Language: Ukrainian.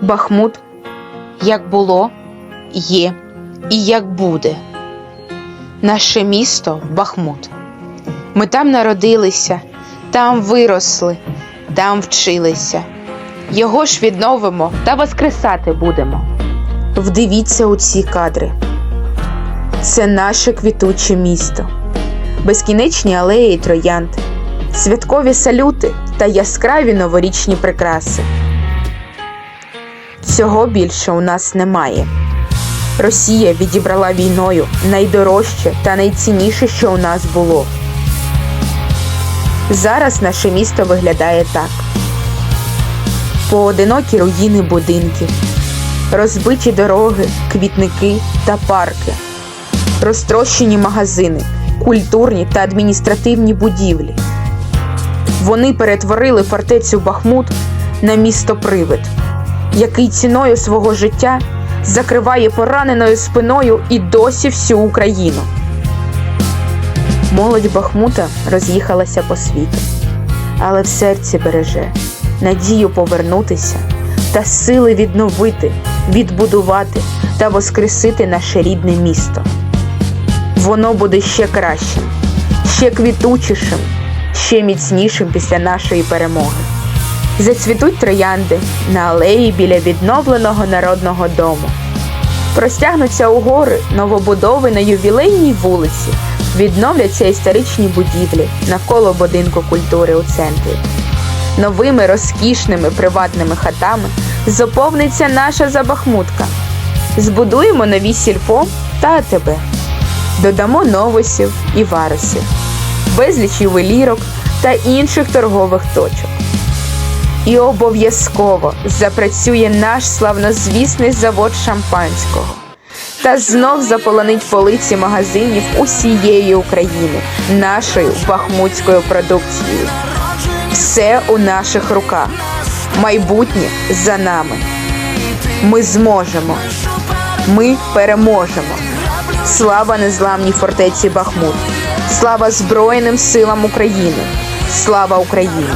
Бахмут, як було, є і як буде. Наше місто Бахмут. Ми там народилися, там виросли, там вчилися. Його ж відновимо та воскресати будемо. Вдивіться у ці кадри. Це наше квітуче місто, безкінечні алеї троянд, святкові салюти та яскраві новорічні прикраси. Цього більше у нас немає. Росія відібрала війною найдорожче та найцінніше, що у нас було. Зараз наше місто виглядає так: поодинокі руїни будинків, розбиті дороги, квітники та парки, розтрощені магазини, культурні та адміністративні будівлі. Вони перетворили фортецю Бахмут на місто Привид, який ціною свого життя закриває пораненою спиною і досі всю Україну. Молодь Бахмута роз'їхалася по світу, але в серці береже надію повернутися та сили відновити, відбудувати та воскресити наше рідне місто. Воно буде ще кращим, ще квітучішим, ще міцнішим після нашої перемоги. Зацвітуть троянди на алеї біля відновленого народного дому. Простягнуться у гори новобудови на ювілейній вулиці, відновляться історичні будівлі навколо будинку культури у центрі. Новими розкішними приватними хатами заповниться наша забахмутка. Збудуємо нові сільпо та АТБ. Додамо новосів і варусів, безліч ювелірок та інших торгових точок. І обов'язково запрацює наш славнозвісний завод шампанського та знов заполонить полиці магазинів усієї України нашою бахмутською продукцією. Все у наших руках. Майбутнє за нами. Ми зможемо. Ми переможемо. Слава незламній фортеці Бахмут. Слава Збройним силам України. Слава Україні!